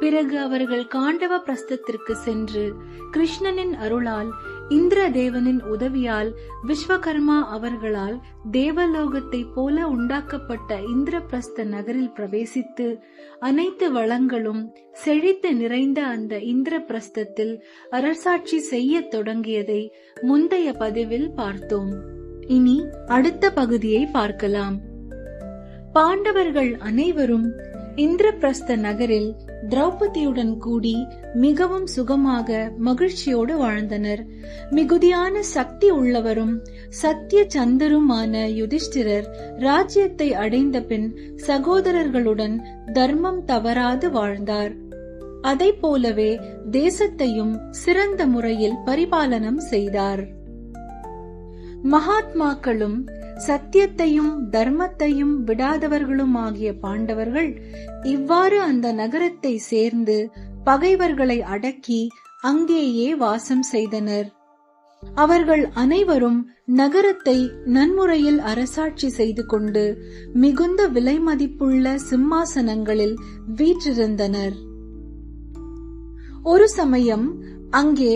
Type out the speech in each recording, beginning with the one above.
பிறகு அவர்கள் காண்டவ பிரஸ்தத்திற்கு சென்று கிருஷ்ணனின் அருளால் இந்திர தேவனின் உதவியால் விஸ்வகர்மா அவர்களால் தேவலோகத்தை போல உண்டாக்கப்பட்ட இந்திரபிரஸ்த நகரில் பிரவேசித்து அனைத்து வளங்களும் செழித்து நிறைந்த அந்த இந்திர பிரஸ்தத்தில் அரசாட்சி செய்யத் தொடங்கியதை முந்தைய பதிவில் பார்த்தோம். இனி அடுத்த பகுதியை பார்க்கலாம். பாண்டவர்கள் அனைவரும் இந்திரபிரஸ்த நகரில் திரௌபதியுடன் கூடி மிகவும் சுகமாக மகிழ்ச்சியோடு வாழ்ந்தனர். மிகுதியான சக்தி உள்ளவரும் சத்திய சந்தருமான யுதிஷ்டிரர் ராஜ்யத்தை அடைந்த பின் சகோதரர்களுடன் தர்மம் தவறாது வாழ்ந்தார். அதை போலவே தேசத்தையும் சிறந்த முறையில் பரிபாலனம் செய்தார். மகாத்மாக்களும் சத்தியத்தையும் தர்மத்தையும் விடாதவர்களும் ஆகிய பாண்டவர்கள் இவ்வாறு அந்த நகரத்தை சேர்ந்து பகைவர்களை அடக்கி அங்கேயே வாசம் செய்தனர். அவர்கள் அனைவரும் நகரத்தை நன்முறையில் அரசாட்சி செய்து கொண்டு மிகுந்த விலை மதிப்புள்ள சிம்மாசனங்களில் வீற்றிருந்தனர். ஒரு சமயம் அங்கே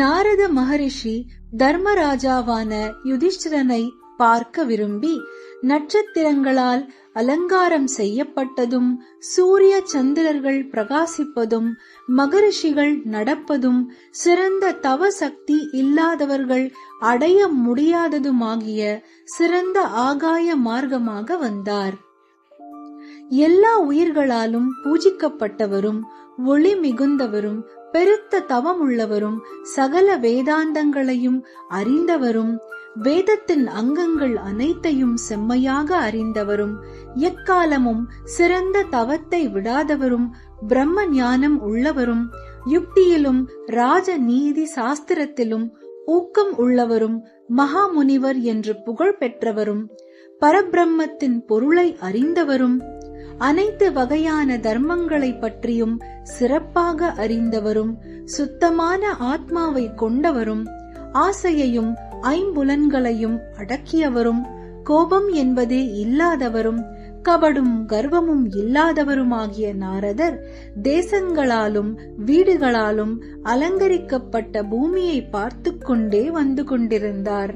நாரத மகரிஷி தர்மராஜாவான யுதிஷ்டிரனை பார்க்க விரும்பி நட்சத்திரங்களால் அலங்காரம் செய்யப்பட்டதும் சூரிய சந்திரர்கள் பிரகாசிப்பதும் மகரிஷிகள் நடப்பதும் சிறந்த தவ சக்தி இல்லாதவர்கள் அடைய முடியாததுமாகிய சிறந்த ஆகாய மார்க்கமாக வந்தார். எல்லா உயிர்களாலும் பூஜிக்கப்பட்டவரும் ஒளி மிகுந்தவரும் பெருத்த தவமுள்ளவரும் சகல வேதாந்தங்களையும் அறிந்தவரும் வேதத்தின் அங்கங்கள் அனைத்தையும் செம்மையாக அறிந்தவரும் எக்காலமும் சிறந்த தவத்தை விடாதவரும் பிரம்ம ஞானம் உள்ளவரும் யுக்தியிலும் ராஜ நீதி சாஸ்திரத்திலும் ஊக்கம் உள்ளவரும் மகாமுனிவர் என்று புகழ் பெற்றவரும் பரபிரம்மத்தின் பொருளை அறிந்தவரும் அனைத்து வகையான தர்மங்களை பற்றியும் சிறப்பாக அறிந்தவரும் சுத்தமான ஆத்மாவை கொண்டவரும் ஆசையையும் ஐம்புலன்களையும் அடக்கியவரும் கோபம் என்பதே இல்லாதவரும் கபடும் கர்வமும் இல்லாதவருமாகிய நாரதர் தேசங்களாலும் வீடுகளாலும் அலங்கரிக்கப்பட்ட பூமியை பார்த்து கொண்டே வந்து கொண்டிருந்தார்.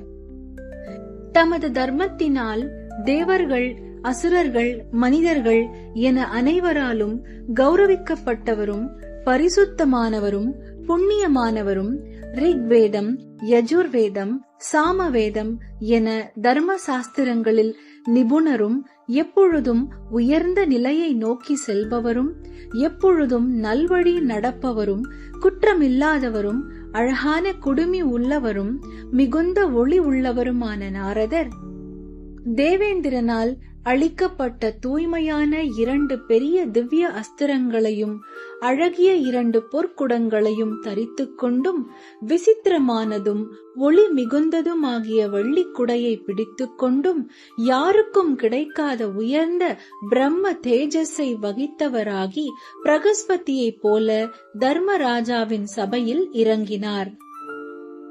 தமது தர்மத்தினால் தேவர்கள் அசுரர்கள் மனிதர்கள் என அனைவராலும் கௌரவிக்கப்பட்டவரும் பரிசுத்தமானவரும் புண்ணியமானவரும் ரிக்வேதம் யஜுர்வேதம் சாமவேதம் என தர்ம சாஸ்திரங்களில் நிபுணரும் எப்பொழுதும் உயர்ந்த நிலையை நோக்கி செல்பவரும் எப்பொழுதும் நல்வழி நடப்பவரும் குற்றமில்லாதவரும் அழகான குடுமி உள்ளவரும் மிகுந்த ஒளி உள்ளவருமான நாரதர். தேவேந்திரனால் அளிக்கப்பட்ட தூய்மையான இரண்டு பெரிய திவ்ய அஸ்திரங்களையும் அழகிய இரண்டு பொற்குடங்களையும் தரித்து கொண்டும் விசித்திரமானதும் ஒளி மிகுந்ததுமாகிய வெள்ளிக்குடையை பிடித்து கொண்டும் யாருக்கும் கிடைக்காத உயர்ந்த பிரம்ம தேஜஸை வகித்தவராகி பிரகஸ்பதியைப் போல தர்மராஜாவின் சபையில் இறங்கினார்.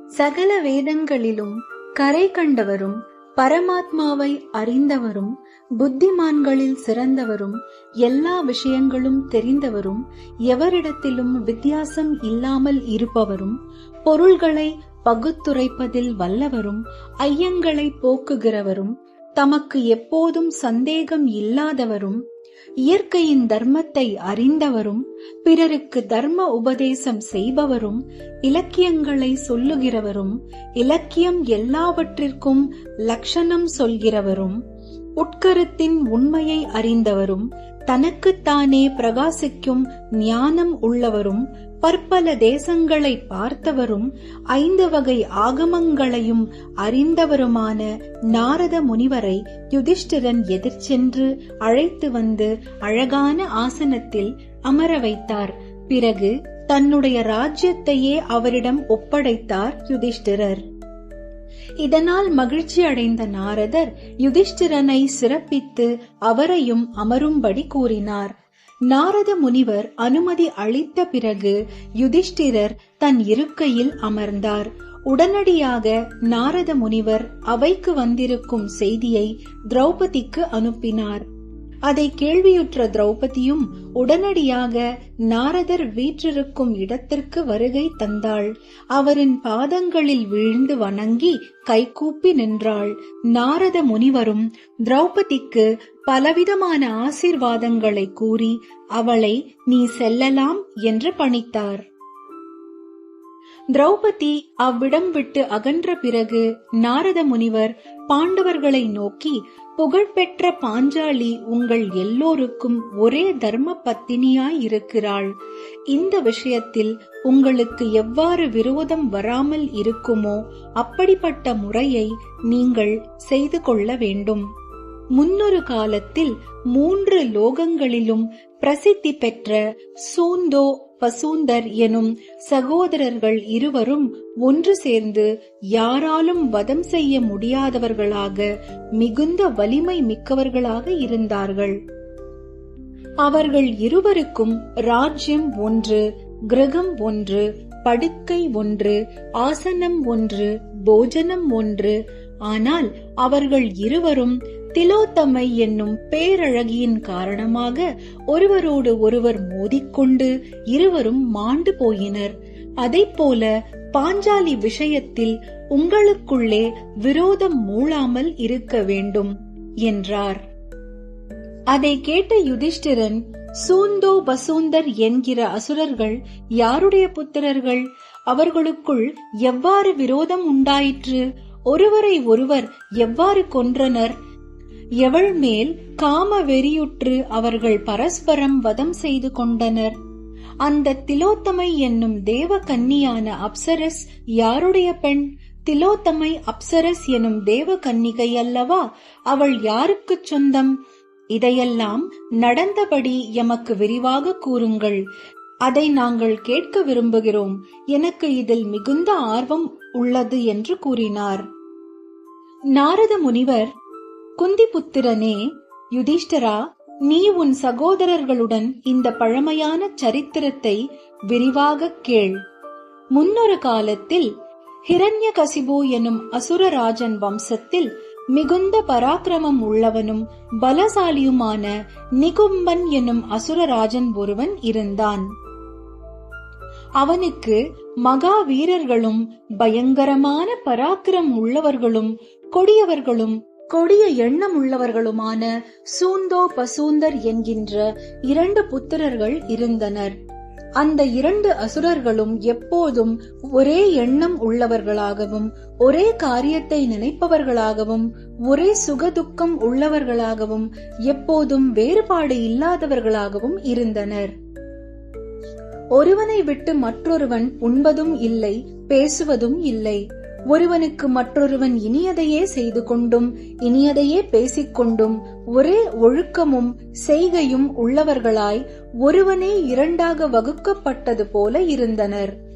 சகல வேதங்களிலும் கரை கண்டவரும் பரமாத்மாவை அறிந்தவரும் புத்திமான்களில் சிறந்தவரும் எல்லா விஷயங்களும் தெரிந்தவரும் எவரிடத்திலும் வித்தியாசம் இல்லாமல் இருப்பவரும் பொருள்களை பகுத்துரைப்பதில் வல்லவரும் ஐயங்களை போக்குகிறவரும் தமக்கு எப்போதும் சந்தேகம் இல்லாதவரும் இயற்கையின் தர்மத்தை அறிந்தவரும் பிறருக்கு தர்ம உபதேசம் செய்பவரும் இலக்கியங்களை சொல்லுகிறவரும் இலக்கியம் எல்லாவற்றிற்கும் லட்சணம் சொல்கிறவரும். உட்கருத்தின் உண்மையை அறிந்தவரும் தனக்குத்தானே பிரகாசிக்கும் ஞானம் உள்ளவரும் பற்பல தேசங்களை பார்த்தவரும் ஐந்து வகை ஆகமங்களையும் அறிந்தவருமான நாரத முனிவரை யுதிஷ்டிரன் எதிர்ச்சென்று அழைத்து வந்து அழகான ஆசனத்தில் அமர வைத்தார். பிறகு தன்னுடைய ராஜ்யத்தையே அவரிடம் ஒப்படைத்தார் யுதிஷ்டிரர். இதனால் மகிழ்ச்சி அடைந்த நாரதர் யுதிஷ்டிரனை சிறப்பித்து அவரையும் அமரும்படி கூறினார். நாரத முனிவர் அனுமதி அளித்த பிறகு யுதிஷ்டிரர் தன் இருக்கையில் அமர்ந்தார். உடனடியாக நாரத முனிவர் அவைக்கு வந்திருக்கும் செய்தியை திரௌபதிக்கு அனுப்பினார். அதை கேள்வியுற்ற திரௌபதியும் உடனடியாக நாரதர் வீற்றிருக்கும் இடத்திற்கு வருகை தந்தாள். அவரின் பாதங்களில் விழுந்து வணங்கி கைகூப்பி நின்றாள். நாரத முனிவரும் திரௌபதிக்கு பலவிதமான ஆசீர்வாதங்களை கூறி அவளை நீ செல்லலாம் என்று பணித்தார். திரௌபதி அவ்விடம் விட்டு அகன்ற பிறகு நாரத முனிவர் பாண்டவர்களை நோக்கி புகழ்பெற்ற பாஞ்சாலி உங்கள் எல்லோருக்கும் ஒரே தர்ம பத்தினியாய் இருக்கிறாள் இந்த விஷயத்தில் உங்களுக்கு எவ்வாறு விரோதம் வராமல் இருக்குமோ அப்படிப்பட்ட முறையை நீங்கள் செய்து கொள்ள வேண்டும். முன்னொரு காலத்தில் மூன்று லோகங்களிலும் பிரசித்தி பெற்ற சூந்தோ பசூந்தர் எனும் சகோதரர்கள் இருவரும் ஒன்று சேர்ந்து யாராலும் வதம் செய்ய முடியாதவர்களாக மிகுந்த வலிமை மிக்கவர்களாக இருந்தார்கள். அவர்கள் இருவருக்கும் ராஜ்யம் ஒன்று கிரகம் ஒன்று படுக்கை ஒன்று ஆசனம் ஒன்று போஜனம் ஒன்று. ஆனால் அவர்கள் இருவரும் திலோத்தமை என்னும் பேரழகியின் காரணமாக ஒருவரோடு ஒருவர் மோதிக்கொண்டு இருவரும் மாண்டு போயினர். போல பாஞ்சாலி விஷயத்தில் உங்களுக்குள்ளே விரோதம் மூளாமல் இருக்க வேண்டும் என்றார். அதை கேட்ட யுதிஷ்டிரன் சூந்தோ பசூந்தர் என்கிற அசுரர்கள் யாருடைய புத்திரர்கள்? அவர்களுக்குள் எவ்வாறு விரோதம் உண்டாயிற்று? ஒருவரை ஒருவர் எவ்வாறு கொன்றனர்? எவள் மேல் காம வெறியுற்று அவர்கள் பரஸ்பரம் வதம் செய்து கொண்டனர். அந்த திலோத்தமை என்னும் தேவ கன்னியான அப்சரஸ் யாருடைய பெண்? திலோத்தமை அப்சரஸ் எனும் தேவ கன்னிகை அல்லவா? அவள் யாருக்கு சொந்தம்? இதையெல்லாம் நடந்தபடி எமக்கு விரிவாக கூறுங்கள். அதை நாங்கள் கேட்க விரும்புகிறோம். எனக்கு இதில் மிகுந்த ஆர்வம் உள்ளது என்று கூறினார். நாரத முனிவர் குந்திபுத்திரனே யுதிஷ்டரா நீ உன் சகோதரர்களுடன் இந்த பழமையான சரித்திரத்தை விரிவாக கேள். முன்னொரு காலத்தில் ஹிரண்ய கசிபு எனும் அசுரராஜன் வம்சத்தில் மிகுந்த பராக்கிரமம் உள்ளவனும் பலசாலியுமான நிகும்பன் எனும் அசுரராஜன் ஒருவன் இருந்தான். அவனுக்கு மகா வீரர்களும் பயங்கரமான பராக்கிரம் உள்ளவர்களும் கொடியவர்களும் கொடிய எண்ணம் உள்ளவர்களுமான சூந்தோ பசூந்தர் என்கின்ற இரண்டு புத்திரர்கள் இருந்தனர். அந்த இரண்டு அசுரர்களும் எப்போதும் ஒரே எண்ணம் உள்ளவர்களாகவும் ஒரே காரியத்தை நினைப்பவர்களாகவும் ஒரே சுகதுக்கம் உள்ளவர்களாகவும் எப்போதும் வேறுபாடு இல்லாதவர்களாகவும் இருந்தனர். ஒருவனை விட்டு மற்றொருவன் உண்பதும் இல்லை பேசுவதும் இல்லை. ஒருவனுக்கு மற்றொருவன் இனியதையே செய்து கொண்டும் இனியதையே பேசிக்கொண்டும் ஒரே ஒழுக்கமும் செய்கையும் உள்ளவர்களாய் ஒருவனே இரண்டாக வகுக்கப்பட்டது போல இருந்தனர்.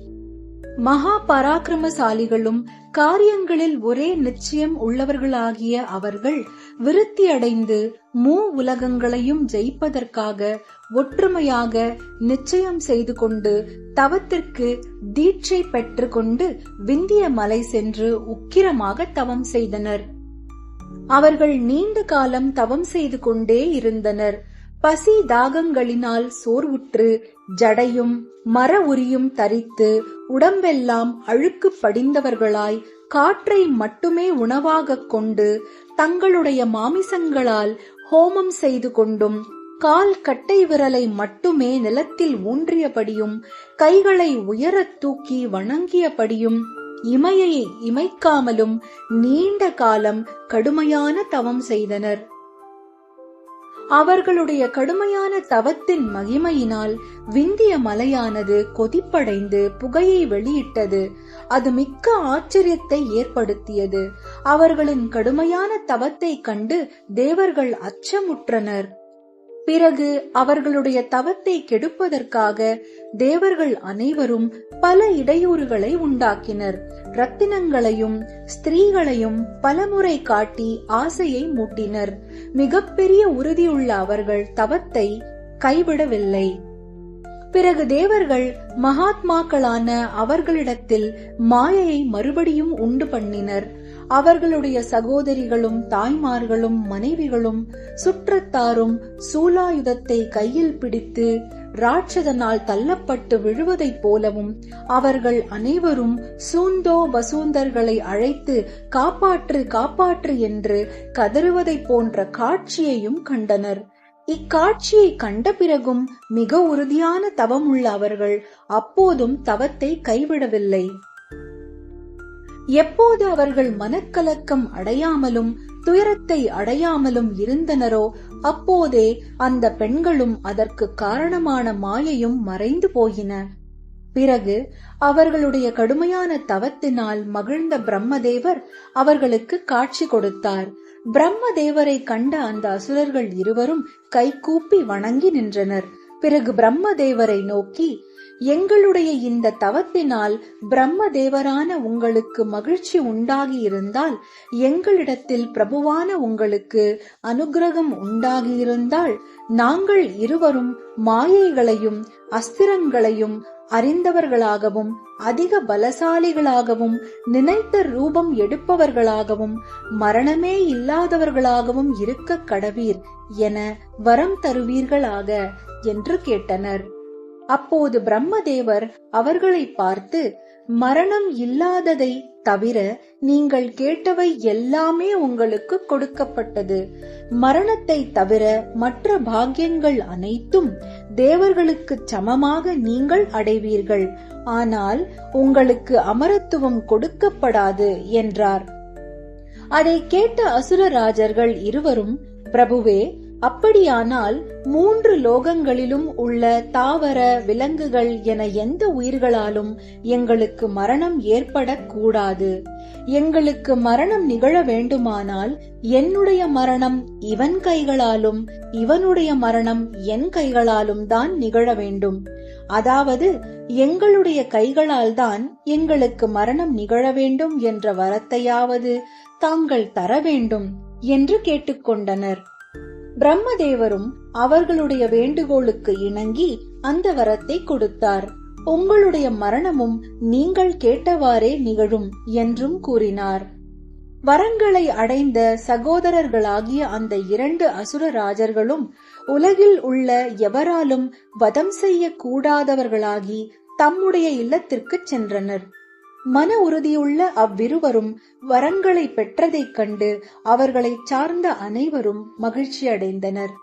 மகா பராக்கிரமசாலிகளும் காரியங்களில் ஒரே நிச்சயம் உள்ளவர்களாகிய அவர்கள் விருத்தியடைந்து மூ உலகங்களையும் ஜெயிப்பதற்காக ஒற்றுமையாக நிச்சயம் செய்து கொண்டு தவத்திற்கு தீட்சை பெற்று கொண்டு விந்திய மலை சென்று உக்கிரமாக தவம் செய்தனர். அவர்கள் நீண்ட காலம் தவம் செய்து கொண்டே இருந்தனர். பசி தாகங்களினால் சோர்வுற்று ஜடையும் மர உரியும் தரித்து உடம்பெல்லாம் அழுக்கு படிந்தவர்களாய் காற்றை மட்டுமே உணவாகக் கொண்டு தங்களுடைய மாமிசங்களால் ஹோமம் செய்து கொண்டும் கால் கட்டை விரலை மட்டுமே நிலத்தில் ஊன்றியபடியும் கைகளை உயரத் தூக்கி வணங்கியபடியும் இமையை இமைக்காமலும் நீண்ட காலம் கடுமையான தவம் செய்தனர். அவர்களுடைய கடுமையான தவத்தின் மகிமையினால் விந்திய மலையானது கொதிப்படைந்து புகையை வெளியிட்டது. அது மிக்க ஆச்சரியத்தை ஏற்படுத்தியது. அவர்களின் கடுமையான தவத்தை கண்டு தேவர்கள் அச்சமுற்றனர். பிறகு அவர்களுடைய தவத்தை கெடுப்பதற்காக தேவர்கள் அனைவரும் பல இடையூறுகளை உண்டாக்கினர். ரத்தினங்களையும் ஸ்திரீகளையும் பலமுறை காட்டி ஆசையை மூட்டினர். மிகப்பெரிய உறுதியுள்ள அவர்கள் தவத்தை கைவிடவில்லை. பிறகு தேவர்கள் மகாத்மாக்களான அவர்களிடத்தில் மாயையை மறுபடியும் உண்டு பண்ணினர். அவர்களுடைய சகோதரிகளும் தாய்மார்களும் மனைவிகளும் சுற்றத்தாரும் சூலாயுதத்தை கையில் பிடித்து ராட்சதனால் தள்ளப்பட்டு விழுவதைப் போலவும் அவர்கள் அனைவரும் சூந்தோ வசூந்தர்களை அழைத்து காப்பாற்று காப்பாற்று என்று கதறுவதைப் போன்ற காட்சியையும் கண்டனர். இக்காட்சியை கண்ட பிறகும் மிக உறுதியான தவமுள்ள அவர்கள் அப்போதும் தவத்தை கைவிடவில்லை. எப்போது அவர்கள் மனக்கலக்கம் அடையாமலும் துயரத்தை அடையாமலும் இருந்தனரோ அப்போதே அந்த பெண்களும் அதற்கு காரணமான மாயையும் மறைந்து போயின பிறகு அவர்களுடைய கடுமையான தவத்தினால் மகிழ்ந்த பிரம்மதேவர் அவர்களுக்கு காட்சி கொடுத்தார். பிரம்மதேவரை கண்ட அந்த அசுரர்கள் இருவரும் கைகூப்பி வணங்கி நின்றனர். பிறகு பிரம்மதேவரை நோக்கி எங்களுடைய இந்த தவத்தினால் பிரம்ம தேவரான உங்களுக்கு மகிழ்ச்சி உண்டாகி இருந்தால் எங்களிடத்தில் பிரபுவான உங்களுக்கு அனுகிரகம் உண்டாகியிருந்தால் நாங்கள் இருவரும் மாயைகளையும் அஸ்திரங்களையும் அறிந்தவர்களாகவும் அதிக பலசாலிகளாகவும் நினைத்த ரூபம் எடுப்பவர்களாகவும் மரணமே இல்லாதவர்களாகவும் இருக்க கடவீர் என வரம் தருவீர்களாக என்று கேட்டனர். அப்போது பிரம்மதேவர் அவர்களை பார்த்து மரணம் இல்லாததை தவிர நீங்கள் கேட்டவை எல்லாமே உங்களுக்கு கொடுக்கப்பட்டது. மரணத்தை தவிர மற்ற பாக்கியங்கள் அனைத்தும் தேவர்களுக்கு சமமாக நீங்கள் அடைவீர்கள். ஆனால் உங்களுக்கு அமரத்துவம் கொடுக்கப்படாது என்றார். அதை கேட்ட அசுரராஜர்கள் இருவரும் பிரபுவே அப்படியானால் மூன்று லோகங்களிலும் உள்ள தாவர விலங்குகள் என எந்த உயிர்களாலும் எங்களுக்கு மரணம் ஏற்படக்கூடாது. எங்களுக்கு மரணம் நிகழ வேண்டுமானால் என்னுடைய மரணம் இவன் கைகளாலும் இவனுடைய மரணம் என் கைகளாலும் தான் நிகழ வேண்டும். அதாவது எங்களுடைய கைகளால் தான் எங்களுக்கு மரணம் நிகழ வேண்டும் என்ற வரத்தையாவது தாங்கள் தர வேண்டும் என்று கேட்டுக்கொண்டனர். பிரம்மதேவரும் அவர்களுடைய வேண்டுகோளுக்கு இணங்கி அந்த வரத்தை கொடுத்தார். உங்களுடைய மரணமும் நீங்கள் கேட்டவாறே நிகழும் என்றும் கூறினார். வரங்களை அடைந்த சகோதரர்களாகிய அந்த இரண்டு அசுர ராஜர்களும் உலகில் உள்ள எவராலும் வதம் செய்யக்கூடாதவர்களாகி தம்முடைய இல்லத்திற்கு சென்றனர். மன உறுதியுள்ள அவ்விருவரும் வரங்களை பெற்றதைக் கண்டு அவர்களை சார்ந்த அனைவரும் மகிழ்ச்சி அடைந்தனர்.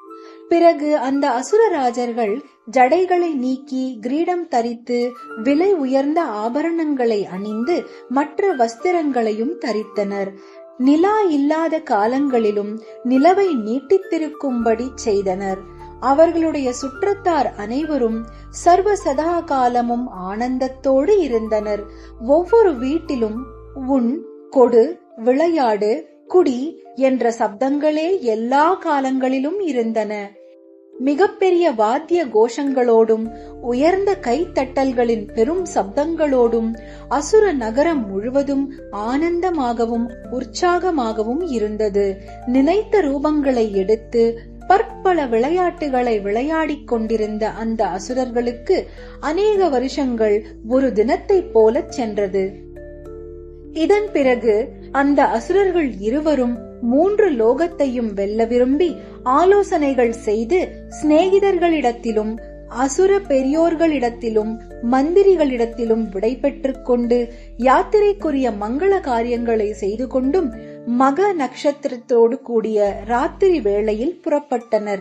பிறகு அந்த அசுரராஜர்கள் ஜடைகளை நீக்கி கிரீடம் தரித்து விலை உயர்ந்த ஆபரணங்களை அணிந்து மற்ற வஸ்திரங்களையும் தரித்தனர். நிலா இல்லாத காலங்களிலும் நிலவை நீட்டித்திருக்கும்படி செய்தனர். அவர்களுடைய சுற்றத்தார் அனைவரும் சர்வ சதா காலமும் ஆனந்தத்தோடு இருந்தனர். ஒவ்வொரு வீட்டிலும் உன் கொடு விளையாடு குடி என்ற சப்தங்களே எல்லா காலங்களிலும் இருந்தன. மிகப்பெரிய வாத்திய கோஷங்களோடும் உயர்ந்த கைத்தட்டல்களின் பெரும் சப்தங்களோடும் அசுர நகரம் முழுவதும் ஆனந்தமாகவும் உற்சாகமாகவும் இருந்தது. நினைத்த ரூபங்களை எடுத்து பற்பல விளையாட்டுகளை விளையாடிக் கொண்டிருந்த அந்த அசுரர்களுக்கு அநேக வருஷங்கள் ஒரு தினத்தைப் போல சென்றது. இதன் பிறகு அந்த அசுரர்கள் இருவரும் மூன்று லோகத்தையும் வெல்ல விரும்பி ஆலோசனைகள் செய்து சிநேகிதர்களிடத்திலும் அசுர பெரியோர்களிடத்திலும் மந்திரிகளிடத்திலும் விடை பெற்றுக் கொண்டு யாத்திரைக்குரிய மங்கள காரியங்களை செய்து கொண்டும் மக நட்சத்திரத்தோடு கூடிய ராத்திரி வேளையில் புறப்பட்டனர்.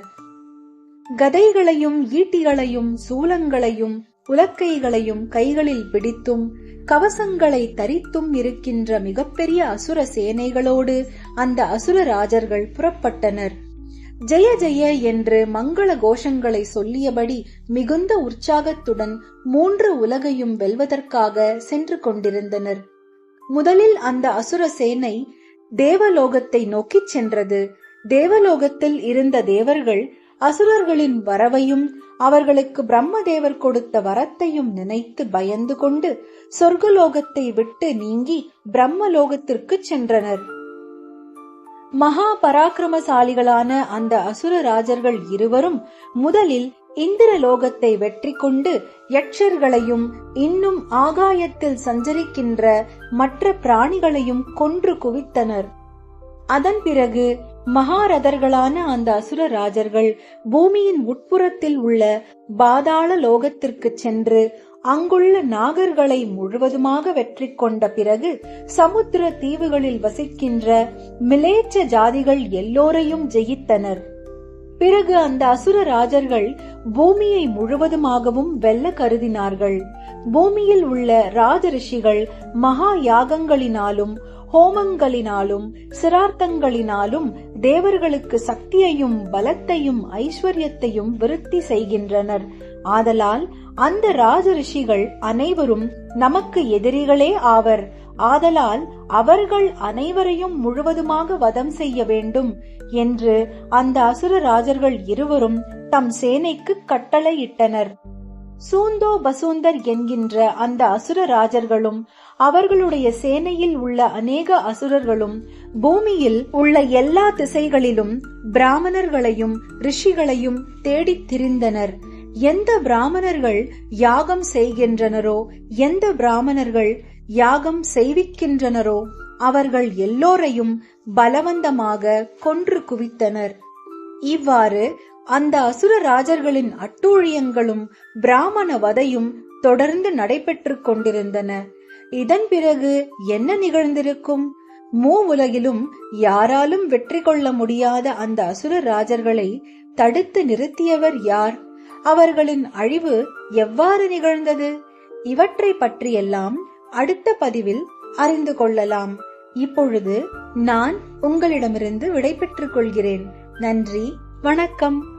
கதைகளையும் ஈட்டிகளையும் சூலங்களையும் உலக்கைகளையும் கைகளில் பிடித்தும் கவசங்களை தரித்தும் இருக்கின்ற மிகப்பெரிய அசுர சேனைகளோடு அந்த அசுர ராஜர்கள் புறப்பட்டனர். ஜெய ஜெய என்று மங்கள கோஷங்களை சொல்லியபடி மிகுந்த உற்சாகத்துடன் மூன்று உலகையும் வெல்வதற்காக சென்று கொண்டிருந்தனர். முதலில் அந்த அசுர சேனை தேவலோகத்தை நோக்கிச் சென்றது. தேவலோகத்தில் இருந்த தேவர்கள் அசுரர்களின் வரவையும் அவர்களுக்கு பிரம்மதேவர் கொடுத்த வரத்தையும் நினைத்து பயந்து கொண்டு சொர்க்கலோகத்தை விட்டு நீங்கி பிரம்மலோகத்திற்கு சென்றனர். மகா பராக்கிரமசாலிகளான அந்த அசுர ராஜர்கள் இருவரும் முதலில் இந்திரலோகத்தை வெற்றி கொண்டு யட்சர்களையும் இன்னும் ஆகாயத்தில் சஞ்சரிக்கின்ற மற்ற பிராணிகளையும் கொன்று குவித்தனர். அதன் பிறகு மகாரதர்களான அந்த அசுர ராஜர்கள் பூமியின் உட்புறத்தில் உள்ள பாதாள லோகத்திற்கு சென்று அங்குள்ள நாகர்களை முழுவதுமாக வெற்றி கொண்ட பிறகு சமுத்திர தீவுகளில் வசிக்கின்ற மிலேச்ச ஜாதிகள் எல்லோரையும் ஜெயித்தனர். பிறகு அந்த அசுர ராஜர்கள் பூமியை முழுவதுமாகவும் வெல்ல கருதினார்கள். பூமியில் உள்ள ராஜரிஷிகள் மகா யாகங்களினாலும் ஹோமங்களினாலும் சிரார்த்தங்களினாலும் தேவர்களுக்கு சக்தியையும் பலத்தையும் ஐஸ்வர்யத்தையும் விருத்தி செய்கின்றனர். ஆதலால் அந்த ராஜரிஷிகள் அனைவரும் நமக்கு எதிரிகளே ஆவர். ஆதலால் அவர்கள் அனைவரையும் முழுவதுமாக வதம் செய்ய வேண்டும். என்று அந்த அசுர ராஜர்கள் இருவரும் தம் சேனைக்கு கட்டளையிட்டனர். சூந்தோ பசூந்தர் என்கின்ற அந்த அசுர ராஜர்களும் அவர்களுடைய சேனையில் உள்ள அநேக அசுரர்களும் பூமியில் உள்ள எல்லா திசைகளிலும் பிராமணர்களையும் ரிஷிகளையும் தேடித் திரிந்தனர். எந்த பிராமணர்கள் யாகம் செய்கின்றனரோ எந்த பிராமணர்கள் யாகம் செய்விக்கின்றனரோ அவர்கள் எல்லோரையும் பலவந்தமாக கொன்று குவித்தனர். இவ்வாறு அந்த அசுர ராஜர்களின் அட்டூழியங்களும் பிராமண வதையும் தொடர்ந்து நடைபெற்றுக் கொண்டிருந்தன. இதன் பிறகு என்ன நிகழ்ந்திருக்கும்? மூ உலகிலும் யாராலும் வெற்றி கொள்ள முடியாத அந்த அசுர ராஜர்களை தடுத்து நிறுத்தியவர் யார்? அவர்களின் அழிவு எவ்வாறு நிகழ்ந்தது? இவற்றை பற்றியெல்லாம் அடுத்த பதிவில் அறிந்து கொள்ளலாம். இப்பொழுது நான் உங்களிடமிருந்து விடை பெற்றுக் கொள்கிறேன். நன்றி வணக்கம்.